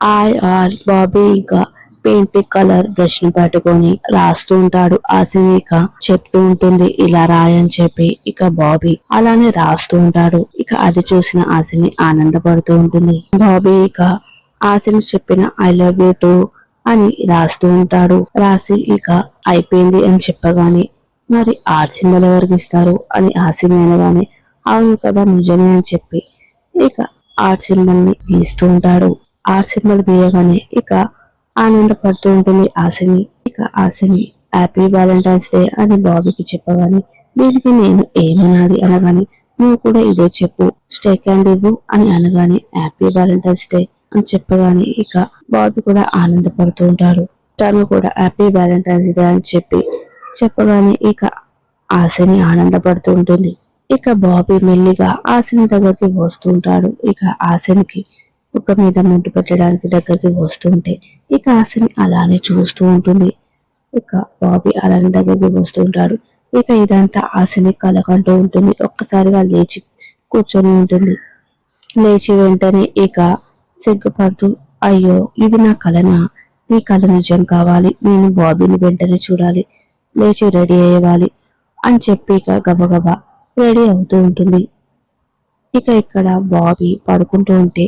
ఆయ్ ఆర్ బాబీ ఇంకా paint colour బ్రష్ని పట్టుకొని రాస్తూ ఉంటాడు. ఆసిని ఇక చెప్తూ ఉంటుంది ఇలా రాయని చెప్పి. ఇక బాబీ అలానే రాస్తూ ఉంటాడు. ఇక అది చూసిన ఆసిని ఆనందపడుతూ ఉంటుంది. బాబీ ఇక ఆసిని చెప్పిన ఐ లవ్ యూ టూ అని రాస్తూ ఉంటాడు. రాసి ఇక అయిపోయింది అని చెప్పగానే మరి ఆర్ సింబల్ ఎవరికి ఇస్తారు అని ఆసిని అనగానే అవును కదా నిజమే అని చెప్పి ఇక ఆర్ సింబల్ని గీస్తూ ఉంటాడు. ఆర్ సింబల్ గీయగానే ఇక ఆనందపడుతూ ఉంటుంది ఆశని. ఇక ఆశని హ్యాపీ వ్యాలంటైన్స్ డే అని బాబీకి చెప్పగానే దీనికి నేను ఏమనాలి అనగానే నువ్వు కూడా ఇదే చెప్పు స్టేక్ అండ్ ఇవ్వు అని అనగానే హ్యాపీ వ్యాలంటైన్స్ డే అని చెప్పగానే ఇక బాబీ కూడా ఆనందపడుతూ ఉంటాడు తను కూడా హ్యాపీ వ్యాలంటైన్స్ డే అని చెప్పి చెప్పగానే ఇక ఆశని ఆనందపడుతూ ఉంటుంది. ఇక బాబీ మెల్లిగా ఆశని దగ్గరికి వస్తుంటాడు ఇక ఆశనికి ఒక మీద ముట్టు పెట్టడానికి దగ్గరికి వస్తుంటే ఇక ఆశని అలానే చూస్తూ ఉంటుంది. ఇక బాబీ అలానే దగ్గరికి వస్తుంటాడు ఇక ఇదంతా ఆశని కలకంటూ ఉంటుంది. ఒక్కసారిగా లేచి కూర్చొని ఉంటుంది. లేచి వెంటనే ఇక సిగ్గుపడుతూ అయ్యో ఇది నా కలనా? నీ కళ నిజం కావాలి. నేను బాబీని వెంటనే చూడాలి. లేచి రెడీ అయ్యేవాలి. అని చెప్పి ఇక గబగబా రెడీ అవుతూ ఉంటుంది. ఇక ఇక్కడ బాబీ పడుకుంటూ ఉంటే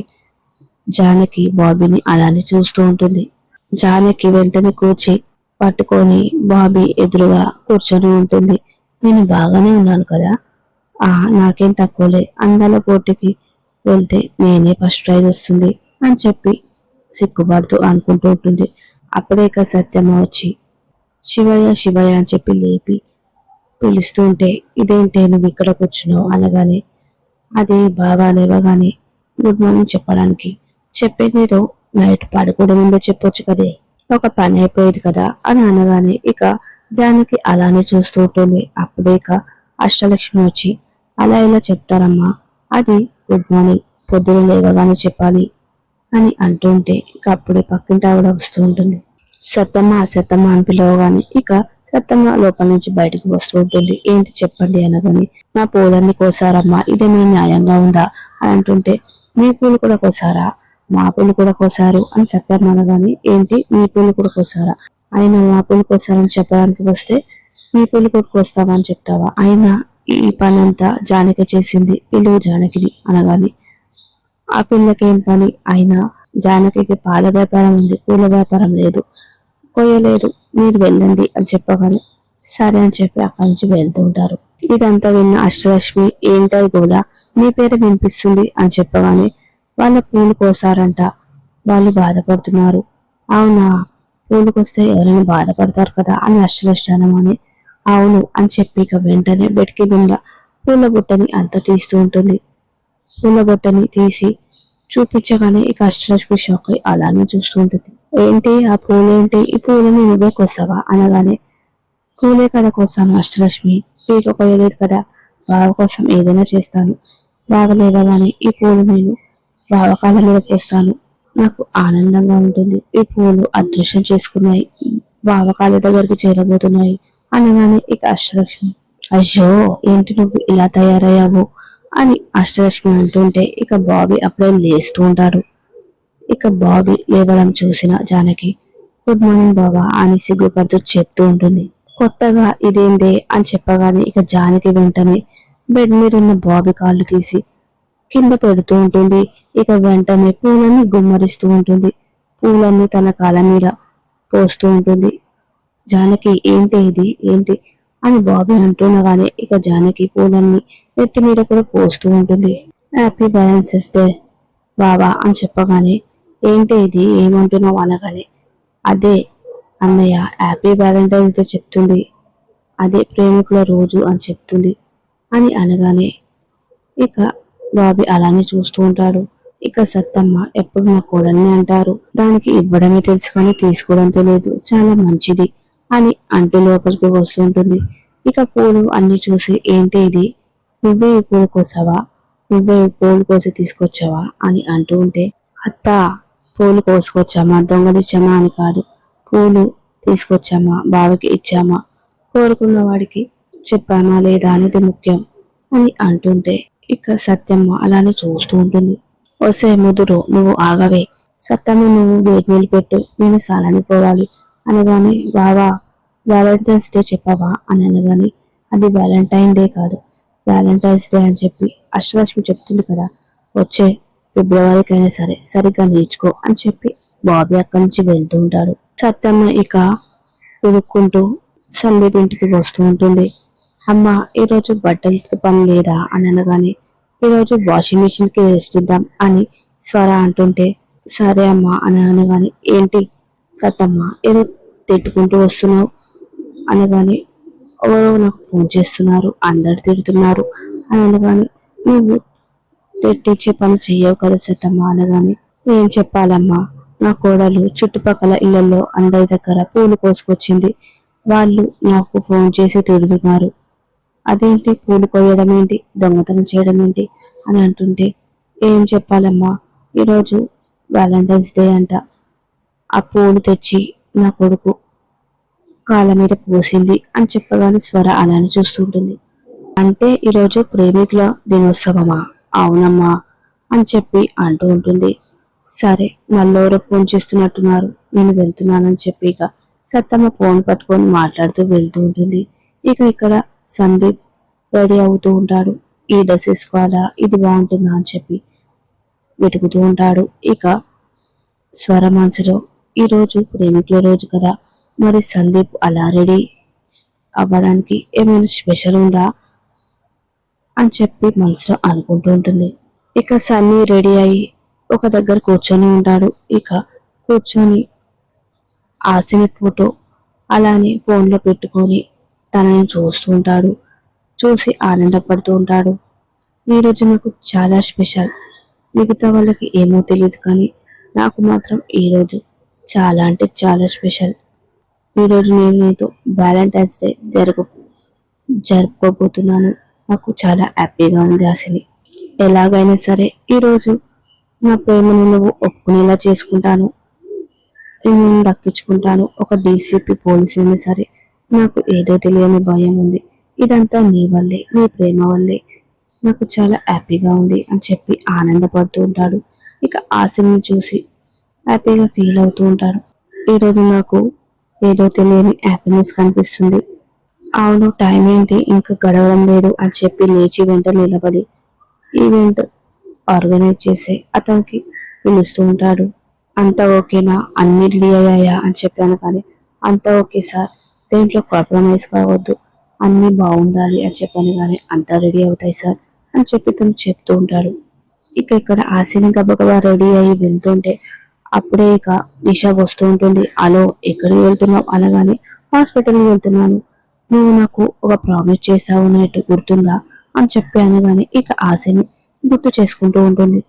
జానకి బాబీని అలానే చూస్తూ ఉంటుంది. జానకి వెంటనే కూర్చి పట్టుకొని బాబీ ఎదురుగా కూర్చొని ఉంటుంది. నేను బాగానే ఉన్నాను కదా? ఆ నాకేం తక్కువలే. అందాల పోటీకి వెళ్తే నేనే ఫస్ట్ ప్రైజ్ వస్తుంది అని చెప్పి సిగ్గుపడుతూ అనుకుంటూ ఉంటుంది. అప్పుడే ఇక సత్యమ్మ వచ్చి శివయ్య శివయ్య అని చెప్పి లేపి పిలుస్తూ ఉంటే ఇదేంటే నువ్వు ఇక్కడ కూర్చున్నావు? అనగానే అది బాగా లేవగానే గుడ్ మార్నింగ్ చెప్పడానికి చెప్పేది ఏదో నైట్ పడుకోవడం ముందో చెప్పొచ్చు కదే. ఒక పని అయిపోయేది కదా అని అనగానే ఇక జానకి అలానే చూస్తూ ఉంటుంది. అప్పుడే ఇక అష్టలక్ష్మి వచ్చి అలా ఇలా చెప్తారమ్మా? అది గుడ్ మార్నింగ్. పొద్దున లేవగానే చెప్పాలి అని అంటుంటే ఇక అప్పుడే పక్కింటి ఆవిడ వస్తూ ఉంటుంది. సత్తమ్మ సత్తమ్మ అని పిలవగానే ఇక సత్తమ్మ లోపల నుంచి బయటకు వస్తూ ఉంటుంది. ఏంటి చెప్పండి అనగాని నా పూలన్నీ కోసారమ్మా. ఇదేమైనా న్యాయంగా ఉందా? అని అంటుంటే మీ పూలు కూడా కోసారా? మా పూలు కూడా కోసారు అని సత్తమ్మ అనగానే ఏంటి? మీ పూలు కూడా కోసారా ఆయన మా పూలు కోసారని చెప్పడానికి వస్తే మీ పూలు కూడా కోస్తావా అని చెప్తావా? ఆయన ఈ పని అంతా జానకి చేసింది పిలువు జానకిని అనగాని ఆ పిల్లకేం పని? ఆయన జానకికి పాల వ్యాపారం ఉంది పూల వ్యాపారం లేదు కొయ్యలేదు మీరు వెళ్ళండి అని చెప్పగానే సరే అని చెప్పి అక్కడి నుంచి వెళ్తూ ఉంటారు. ఇదంతా విన్న అష్టలక్ష్మి ఏంటో కూడా మీ పేరు వినిపిస్తుంది అని చెప్పగానే వాళ్ళ పూలు కోసారంట. వాళ్ళు బాధపడుతున్నారు. అవునా? పూలు కోస్తే ఎవరైనా బాధపడతారు కదా అని అష్టలక్ష్మి అవును అని చెప్పి ఇక వెంటనే బెడ్కి కింద పూల బుట్టని అంత తీస్తూ ఉంటుంది. పూల బుట్టని తీసి చూపించగానే ఇక అష్టలక్ష్మి షాక్ అయి అలానే చూస్తూ ఉంటుంది. ఏంటి? ఆ పూలు ఏంటి? ఈ పూలని నువ్వే కోసావా? అనగానే పూలే కదా కోసాను అష్టలక్ష్మి పీక పోయలేదు కదా. బావ కోసం ఏదైనా చేస్తాను. బాగలేదా కానీ ఈ పూలు నేను బావ కాళ్ళ మీద పోస్తాను నాకు ఆనందంగా ఉంటుంది. ఈ పూలు అదృశ్యం చేసుకున్నాయి. భావకాల దగ్గరికి చేరబోతున్నాయి. అనగానే ఇక అష్టలక్ష్మి అయ్యో ఏంటి నువ్వు ఇలా తయారయ్యావు? అని అష్టలక్ష్మి అంటుంటే ఇక బాబీ అప్పుడే లేస్తూ ఉంటాడు. ఇక బాబీ లేవడం చూసిన జానకి గుడ్ మార్నింగ్ బాబా అని సిగ్గుపడుతూ చెప్తూ ఉంటుంది. కొత్తగా ఇదేందే? అని చెప్పగానే ఇక జానకి వెంటనే బెడ్ మీద ఉన్న బాబీ కాళ్ళు తీసి కింద పెడుతూ ఉంటుంది. ఇక వెంటనే పూలన్నీ గుమ్మరిస్తూ ఉంటుంది. పూలన్నీ తన కాళ్ళ మీద పోస్తూ ఉంటుంది. జానకి ఏంటి ఇది? ఏంటి? అని బాబీ అంటున్నగానే ఇక జానకి పూలన్నీ నెత్తి మీద కూడా పోస్తూ ఉంటుంది. హ్యాపీ బ్యాలెన్సెస్ డే బాబా అని చెప్పగానే ఏంటి ఇది? ఏమంటున్నావు? అనగానే అదే అన్నయ్య హ్యాపీ వ్యాలంటైన్స్ డే చెప్తుంది. అదే ప్రేమికుల రోజు అని చెప్తుంది. అని అనగానే ఇక బాబి అలానే చూస్తూ ఉంటాడు. ఇక సత్తమ్మ ఎప్పుడు నా కోడల్ని అంటారు. దానికి ఇవ్వడమే తెలుసు కానీ తీసుకోవడం తెలియదు. చాలా మంచిది అని అంటూ లోపలికి వస్తుంటుంది ఇక పూలు అన్ని చూసి ఏంటి ఇది? నువ్వే ఈ పూలు కోసావా? నువ్వే ఈ పూలు కోసి తీసుకొచ్చావా? అని అంటూ ఉంటే అత్త పూలు కోసుకొచ్చామా? దొంగలిచ్చామా అని కాదు. పూలు తీసుకొచ్చామా? బావికి ఇచ్చామా? కోరుకున్న వాడికి చెప్పామా లేదా అనేది ముఖ్యం అని అంటుంటే ఇక సత్యమ్మ అలానే చూస్తూ ఉంటుంది. వసే ముదురు నువ్వు ఆగవే. సత్తమ్మ నువ్వు వేడి నీళ్ళు పెట్టు. నేను సాలని పోవాలి. అనగానే బావా వ్యాలంటైన్స్ డే చెప్పావా? అని అనగానే అది వ్యాలంటైన్ డే కాదు. వ్యాలంటైన్స్ డే అని చెప్పి అష్టలక్ష్మి చెప్తుంది కదా. వచ్చే ఫిబ్రవరికైనా సరే సరిగ్గా నేర్చుకో అని చెప్పి బాబీ అక్కడి నుంచి వెళ్తూ ఉంటాడు. సత్తమ్మ ఇక ఉడుక్కుంటూ సందీప్ ఇంటికి వస్తూ ఉంటుంది. అమ్మ ఈరోజు బట్టలకి పని లేదా? అని అనగానే ఈరోజు వాషింగ్ మిషన్కి రెస్ట్ ఇద్దాం అని స్వర అంటుంటే సరే అమ్మా అని అనగానే ఏంటి? సత్తమ్మ ఏదో తిట్టుకుంటూ వస్తున్నావు? అనగానే ఎవరో నాకు ఫోన్ చేస్తున్నారు అందరు తిడుతున్నారు. అని అనగానే నువ్వు తిట్టించే పని చెయ్యవు కదా సత్తమ్మ అనగానే నేను చెప్పాలమ్మా? నా కోడలు చుట్టుపక్కల ఇళ్ళలో అందరి దగ్గర పూలు కోసుకొచ్చింది వాళ్ళు నాకు ఫోన్ చేసి తిడుతున్నారు. అదేంటి? పూలు కోయడం ఏంటి? దొంగతనం చేయడం ఏంటి? అని అంటుంటే ఏం చెప్పాలమ్మా? ఈరోజు వ్యాలంటైన్స్ డే అంట. ఆ పూలు తెచ్చి నా కొడుకు కాళ్ళ మీద పోసింది అని చెప్పగానే స్వర అలానే చూస్తుంటుంది. అంటే ఈరోజు ప్రేమికుల దినోత్సవమా? అవునమ్మా అని చెప్పి అంటూ ఉంటుంది. సరే మళ్ళెవరో ఫోన్ చేస్తున్నట్టున్నారు. నేను వెళ్తున్నానని చెప్పి ఇక సత్తమ్మ ఫోన్ పట్టుకొని మాట్లాడుతూ వెళ్తూ ఉంటుంది. ఇక ఇక్కడ సందీప్ రెడీ అవుతూ ఉంటాడు. ఈ డ్రెస్ వేసుకోవాలా? ఇది బాగుంటుందా అని చెప్పి వెతుకుతూ ఉంటాడు. ఇక స్వర మనసులో ఈరోజు ప్రేమికుల రోజు కదా. మరి సందీప్ అలా రెడీ అవ్వడానికి ఏమైనా స్పెషల్ ఉందా అని చెప్పి మనసులో అనుకుంటూ ఉంటుంది. ఇక సన్నీ రెడీ అయ్యి ఒక దగ్గర కూర్చొని ఉంటాడు. ఇక కూర్చొని ఆశని ఫోటో అలానే ఫోన్లో పెట్టుకొని తనని చూస్తూ ఉంటాడు. చూసి ఆనందపడుతూ ఉంటాడు. ఈరోజు నాకు చాలా స్పెషల్. మిగతా వాళ్ళకి ఏమో తెలియదు కానీ నాకు మాత్రం ఈరోజు చాలా అంటే చాలా స్పెషల్. ఈరోజు నేను నీతో వ్యాలంటైన్స్ డే జరుగు జరుపుకోబోతున్నాను. నాకు చాలా హ్యాపీగా ఉంది అసలు ఎలాగైనా సరే ఈరోజు నా ప్రేమను నువ్వు ఒప్పుకునేలా చేసుకుంటాను. నేను దక్కించుకుంటాను ఒక డీసీపీ పోలీసుని సరే నాకు ఏదో తెలియని భయం ఉంది. ఇదంతా నీ వల్లే నీ ప్రేమ వల్లే. నాకు చాలా హ్యాపీగా ఉంది అని చెప్పి ఆనందపడుతూ ఉంటాడు. ఇక ఆశని చూసి హ్యాపీగా ఫీల్ అవుతూ ఉంటాడు. ఈరోజు నాకు ఏదో తెలియని హ్యాపీనెస్ కనిపిస్తుంది. అవును టైం ఏంటి? ఇంకా గడవడం లేదు అని చెప్పి లేచి వెంట నిలబడి ఈవెంట్ ఆర్గనైజ్ చేసి అతనికి పిలుస్తూ ఉంటాడు. అంతా ఓకేనా? అన్ని రెడీ అయ్యాయా? అని చెప్పాను కానీ అంతా ఓకే సార్. దేంట్లో కాంప్రమైజ్ కావద్దు. అన్ని బాగుండాలి అని చెప్పాను కానీ అంతా రెడీ అవుతాయి సార్ అని చెప్పి తను చెప్తూ ఉంటాడు. ఇక ఇక్కడ ఆశని గబగబా రెడీ అయ్యి వెళ్తుంటే అప్పుడే ఇక నిష వస్తూ ఉంటుంది. అలో ఎక్కడికి వెళ్తున్నావు? అనగానే హాస్పిటల్కి వెళ్తున్నాను. నువ్వు నాకు ఒక ప్రామిస్ చేసావు అన్నట్టు గుర్తుందా? అని చెప్పి అనగానే ఇక ఆశని గుర్తు చేసుకుంటూ ఉంటుంది.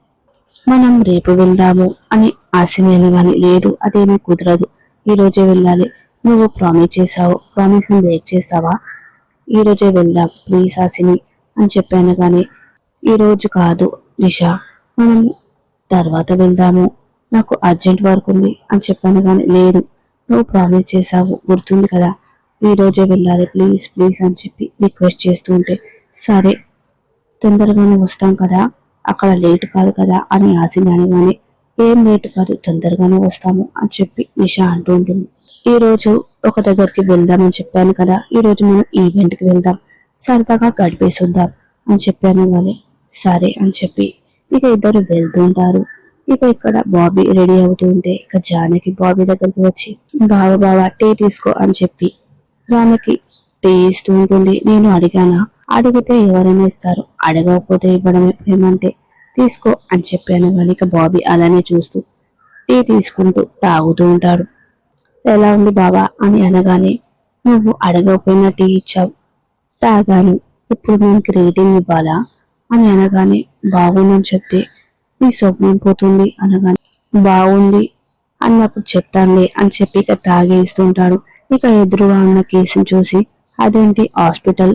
మనం రేపు వెళ్దాము అని ఆశని అనగానే లేదు అదేమీ కుదరదు. ఈ రోజే వెళ్ళాలి. నువ్వు ప్రామిస్ చేసావు ప్రామిస్ని బ్రేక్ చేస్తావా? ఈ రోజే వెళ్దాం ప్లీజ్ ఆశని అని చెప్పాను కానీ ఈ రోజు కాదు నిష. మనం తర్వాత వెళ్దాము. నాకు అర్జెంట్ వర్క్ ఉంది అని చెప్పాను కానీ లేదు. నువ్వు ప్రామిస్ చేసావు గుర్తుంది కదా. ఈ రోజే వెళ్ళాలి ప్లీజ్ ప్లీజ్ అని చెప్పి రిక్వెస్ట్ చేస్తూ ఉంటే సరే తొందరగానే వస్తాం కదా. అక్కడ లేట్ కాదు కదా అని ఆశ అనగానే ఏం లేట్ కాదు తొందరగానే వస్తాము అని చెప్పి నిషా అంటూ ఉంటుంది. ఈ రోజు ఒక దగ్గరికి వెళ్దామని చెప్పాను కదా ఈ రోజు మనం ఈవెంట్కి వెళ్దాం. సరదాగా గడిపేసుద్దాం అని చెప్పాను కానీ సరే అని చెప్పి ఇక ఇద్దరు వెళ్తూ ఉంటారు. ఇక ఇక్కడ బాబీ రెడీ అవుతూ ఉంటే ఇక జానకి బాబీ దగ్గరికి వచ్చి బావ బావ టీ తీసుకో అని చెప్పి జానకి టీ ఇస్తూ ఉంటుంది. నేను అడిగానా? అడిగితే ఎవరైనా ఇస్తారు. అడగకపోతే ఇవ్వడం ఏమంటే తీసుకో అని చెప్పాను. కనుక ఇక బాబీ అలానే చూస్తూ టీ తీసుకుంటూ తాగుతూ ఉంటాడు. ఎలా ఉంది బావా? అని అనగానే నువ్వు అడగకపోయినా టీ ఇచ్చావు. తాగాను. ఇప్పుడు నేను రేటింగ్ ఇవ్వాలా? అని అనగానే బాగుందని చెప్తే నీ స్వప్నం పోతుంది. అనగానే బాగుంది. అన్నప్పుడు చెప్తానులే అని చెప్పి ఇక తాగేస్తుంటాడు. ఇక ఎదురుగా ఉన్న కేసుని చూసి అదేంటి హాస్పిటల్?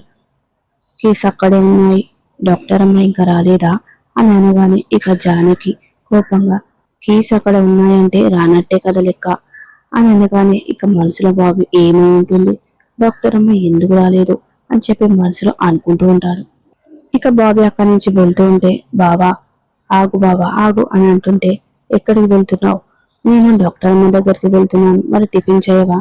కేసు అక్కడే ఉన్నాయి. డాక్టర్ అమ్మ ఇంకా రాలేదా? అని అనగానే ఇక జానకి కోపంగా కేసు అక్కడ ఉన్నాయంటే రానట్టే కదా లెక్క అని అనగానే ఇక మనసులో బాబు ఏమై ఉంటుంది డాక్టర్ అమ్మ ఎందుకు రాలేదు? అని చెప్పి మనసులో అనుకుంటూ ఉంటారు. ఇక బాబు అక్కడి నుంచి వెళ్తూ ఉంటే బావా ఆగు బావా ఆగు అని అంటుంటే ఎక్కడికి వెళ్తున్నావు? నేను డాక్టర్ అమ్మ దగ్గరికి వెళ్తున్నాను మరి టిఫిన్ చేయవా?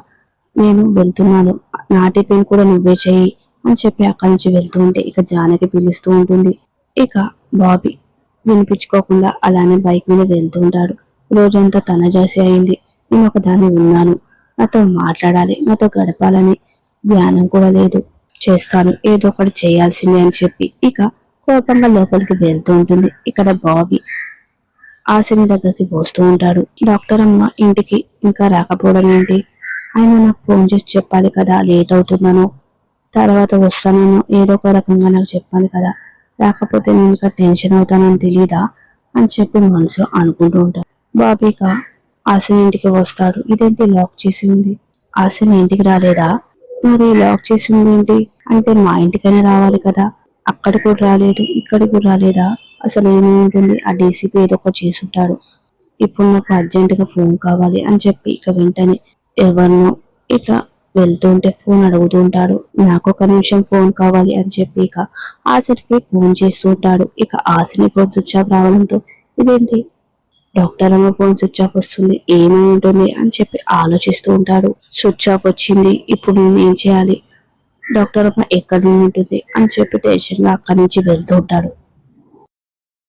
నేను వెళ్తున్నాను నా టిఫిన్ కూడా నువ్వే చెయ్యి అని చెప్పి అక్కడి నుంచి వెళ్తూ ఉంటే ఇక జానకి పిలుస్తూ ఉంటుంది. ఇక బాబీ వినిపించుకోకుండా అలానే బైక్ మీద వెళ్తూ ఉంటాడు. రోజంతా తన జాసి అయింది. నేను ఒకదాన్ని ఉన్నాను. నాతో మాట్లాడాలి. నాతో గడపాలని ధ్యానం కూడా లేదు. చేస్తాను. ఏదో ఒకటి చేయాల్సిందే అని చెప్పి ఇక కోపంగా లోపలికి వెళ్తూ ఉంటుంది. ఇక్కడ బాబీ ఆశని దగ్గరికి వస్తూ ఉంటాడు. డాక్టర్ అమ్మ ఇంటికి ఇంకా రాకపోవడం ఏంటి? ఆయన నాకు ఫోన్ చేసి చెప్పాలి కదా. లేట్ అవుతున్నాను తర్వాత వస్తానో ఏదో ఒక రకంగా నాకు చెప్పాలి కదా. లేకపోతే నేను ఇంకా టెన్షన్ అవుతానని తెలీదా అని చెప్పి మనసులో అనుకుంటూ ఉంటాడు. బాబీక ఆశని ఇంటికి వస్తాడు. ఇదేంటి లాక్ చేసి ఉంది? ఆశని ఇంటికి రాలేదా? మరి లాక్ చేసి ఉంది ఏంటి? అంటే మా ఇంటికైనా రావాలి కదా. అక్కడ కూడా రాలేదు. ఇక్కడ కూడా రాలేదా? అసలు ఏమేమి ఉంటుంది ఆ డీసీపీ ఏదో ఒకటి చేసి ఉంటారు ఇప్పుడు నాకు అర్జెంట్గా ఫోన్ కావాలి అని చెప్పి ఇక వెంటనే ఎవరినో ఇట్లా వెళ్తుంటే ఫోన్ అడుగుతూ ఉంటాడు నాకు ఒక నిమిషం ఫోన్ కావాలి అని చెప్పి ఇక ఆసిడ్కి ఫోన్ చేస్తూ ఉంటాడు ఇక ఆశని ఫోన్ స్విచ్ ఆఫ్ రావడంతో ఇదేంటి? డాక్టర్ అమ్మ ఫోన్ స్విచ్ ఆఫ్ వస్తుంది. ఏమై ఉంటుంది అని చెప్పి ఆలోచిస్తూ ఉంటాడు. స్విచ్ ఆఫ్ వచ్చింది. ఇప్పుడు నేను ఏం చేయాలి? డాక్టర్ అమ్మ ఎక్కడ ఉంటుంది అని చెప్పి టెన్షన్గా అక్కడి నుంచి వెళ్తూ ఉంటాడు.